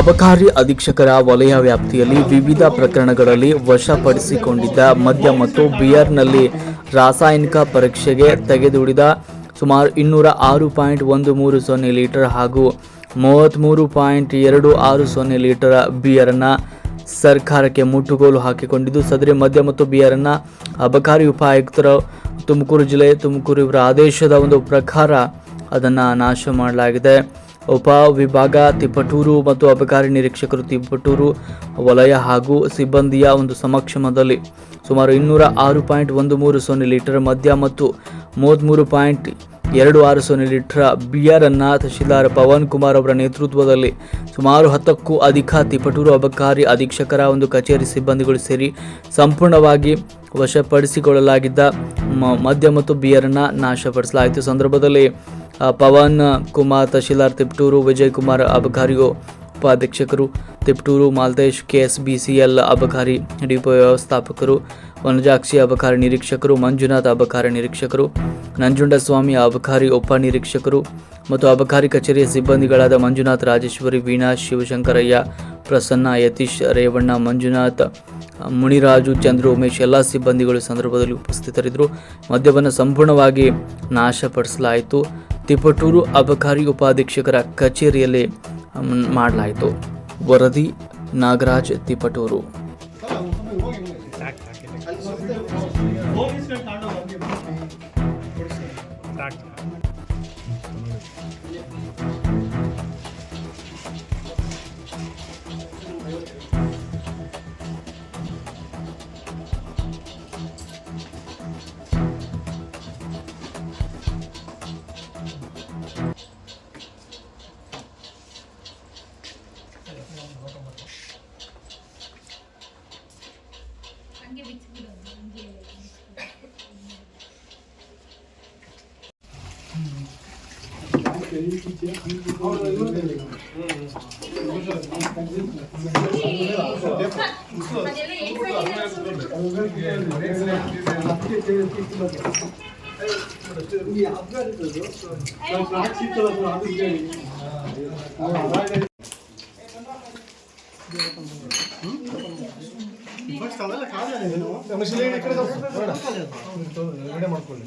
ಅಬಕಾರಿ ಅಧೀಕ್ಷಕರ ವಲಯ ವ್ಯಾಪ್ತಿಯಲ್ಲಿ ವಿವಿಧ ಪ್ರಕರಣಗಳಲ್ಲಿ ವಶಪಡಿಸಿಕೊಂಡಿದ್ದ ಮದ್ಯ ಮತ್ತು ಬಿಯರ್ನಲ್ಲಿ ರಾಸಾಯನಿಕ ಪರೀಕ್ಷೆಗೆ ತೆಗೆದುಡಿದ ಸುಮಾರು ಇನ್ನೂರ ಆರು ಪಾಯಿಂಟ್ ಒಂದು ಮೂರು ಸೊನ್ನೆ ಲೀಟರ್ ಹಾಗೂ ಮೂವತ್ತ್ಮೂರು ಪಾಯಿಂಟ್ ಎರಡು ಆರು ಸೊನ್ನೆ ಲೀಟರ್ ಬಿಯರನ್ನು ಸರ್ಕಾರಕ್ಕೆ ಮುಟ್ಟುಗೋಲು ಹಾಕಿಕೊಂಡಿದ್ದು, ಸದರಿ ಮದ್ಯ ಮತ್ತು ಬಿಯರನ್ನು ಅಬಕಾರಿ ಉಪಾಯುಕ್ತರು ತುಮಕೂರು ಜಿಲ್ಲೆ ತುಮಕೂರು ಇವರ ಆದೇಶದ ಒಂದು ಪ್ರಕಾರ ಅದನ್ನು ನಾಶ ಮಾಡಲಾಗಿದೆ. ಉಪ ವಿಭಾಗ ತಿಪಟೂರು ಮತ್ತು ಅಬಕಾರಿ ನಿರೀಕ್ಷಕರು ತಿಪಟೂರು ವಲಯ ಹಾಗೂ ಸಿಬ್ಬಂದಿಯ ಒಂದು ಸಮಕ್ಷಮದಲ್ಲಿ ಸುಮಾರು ಇನ್ನೂರ ಆರು ಪಾಯಿಂಟ್ ಒಂದು ಮೂರು ಸೊನ್ನೆ ಲೀಟರ್ ಮದ್ಯ ಮತ್ತು ಮೂವತ್ತ್ಮೂರು ಪಾಯಿಂಟ್ ಎರಡು ಆರು ಸೊನ್ನೆ ಲೀಟರ್ ಬಿಯರನ್ನು ತಹಶೀಲ್ದಾರ್ ಪವನ್ ಕುಮಾರ್ ಅವರ ನೇತೃತ್ವದಲ್ಲಿ ಸುಮಾರು ಹತ್ತಕ್ಕೂ ಅಧಿಕ ತಿಪಟೂರು ಅಬಕಾರಿ ಅಧೀಕ್ಷಕರ ಒಂದು ಕಚೇರಿ ಸಿಬ್ಬಂದಿಗಳು ಸೇರಿ ಸಂಪೂರ್ಣವಾಗಿ ವಶಪಡಿಸಿಕೊಳ್ಳಲಾಗಿದ್ದ ಮದ್ಯ ಮತ್ತು ಬಿಯರನ್ನು ನಾಶಪಡಿಸಲಾಯಿತು. ಸಂದರ್ಭದಲ್ಲಿ ಪವನ್, ಕುಮಾರ್, ತಹಶೀಲ್ದಾರ್ ತಿಪ್ಟೂರು ವಿಜಯ್ ಕುಮಾರ್ ಅಬಕಾರಿ ಉಪಾಧೀಕ್ಷಕರು ತಿಪ್ಟೂರು, ಮಾಲ್ತೇಶ್, ಕೆಎಸ್ಬಿಸಿಎಲ್ ಅಬಕಾರಿ ಡಿಪೋ ವ್ಯವಸ್ಥಾಪಕರು, ವನಜಾಕ್ಷಿ ಅಬಕಾರಿ ನಿರೀಕ್ಷಕರು, ಮಂಜುನಾಥ್ ಅಬಕಾರಿ ನಿರೀಕ್ಷಕರು, ನಂಜುಂಡಸ್ವಾಮಿ ಅಬಕಾರಿ ಉಪ ನಿರೀಕ್ಷಕರು ಮತ್ತು ಅಬಕಾರಿ ಕಚೇರಿಯ ಸಿಬ್ಬಂದಿಗಳಾದ ಮಂಜುನಾಥ್, ರಾಜೇಶ್ವರಿ ವೀಣಾ ಶಿವಶಂಕರಯ್ಯ, ಪ್ರಸನ್ನ, ಯತೀಶ್, ರೇವಣ್ಣ, ಮಂಜುನಾಥ್, ಮುನಿರಾಜು, ಚಂದ್ರು, ಉಮೇಶ್ ಎಲ್ಲ ಸಿಬ್ಬಂದಿಗಳು ಸಂದರ್ಭದಲ್ಲಿ ಉಪಸ್ಥಿತರಿದ್ದರು. ಮದ್ಯವನ್ನು ಸಂಪೂರ್ಣವಾಗಿ ನಾಶಪಡಿಸಲಾಯಿತು. ತಿಪಟೂರು ಅಬಕಾರಿ ಉಪಾಧೀಕ್ಷಕರ ಕಚೇರಿಯಲ್ಲಿ ಮಾಡಲಾಯಿತು. ವರದಿ ನಾಗರಾಜ್ ತಿಪಟೂರು.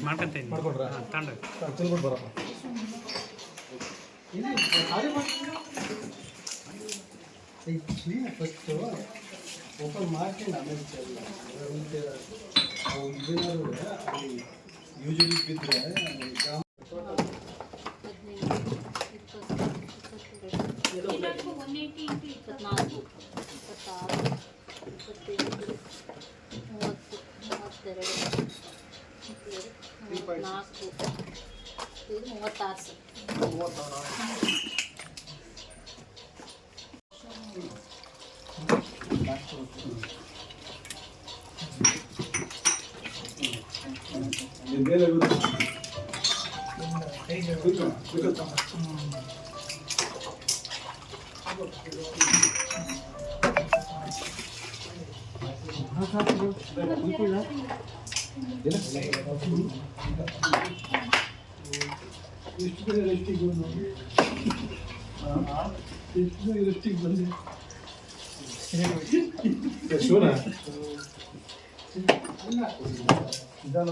ಮಾಡ್ಕೊಂತೀನಿ ತಂಡ ಓಪನ್ ಮಾಡ್ಕೊಂಡು ಆಮೇಲೆ ಚೆಲ್ಲ ಮತ್ತೆ ಅವು ಇದೇನಾದ್ರು ಅಲ್ಲಿ ಯೂಶಲಿ ಬಿದ್ದರೆ ಇಪ್ಪತ್ನಾಲ್ಕು ಇಪ್ಪತ್ತಾರು ಇಪ್ಪತ್ತೆಂಟು ಮೂವತ್ತು ಮೂವತ್ತೆರಡು ಮೂವತ್ತ್ನಾಲ್ಕು ಇದು ಮೂವತ್ತಾರು ಸರ್ ಎಷ್ಟು ಜನ ರೆಸ್ಟಿಗೆ ಬಂದು ಎಷ್ಟು ಜನ ರೆಸ್ಟಿಗೆ ಬಂದು ಶಿವನ ನಿಧಾನ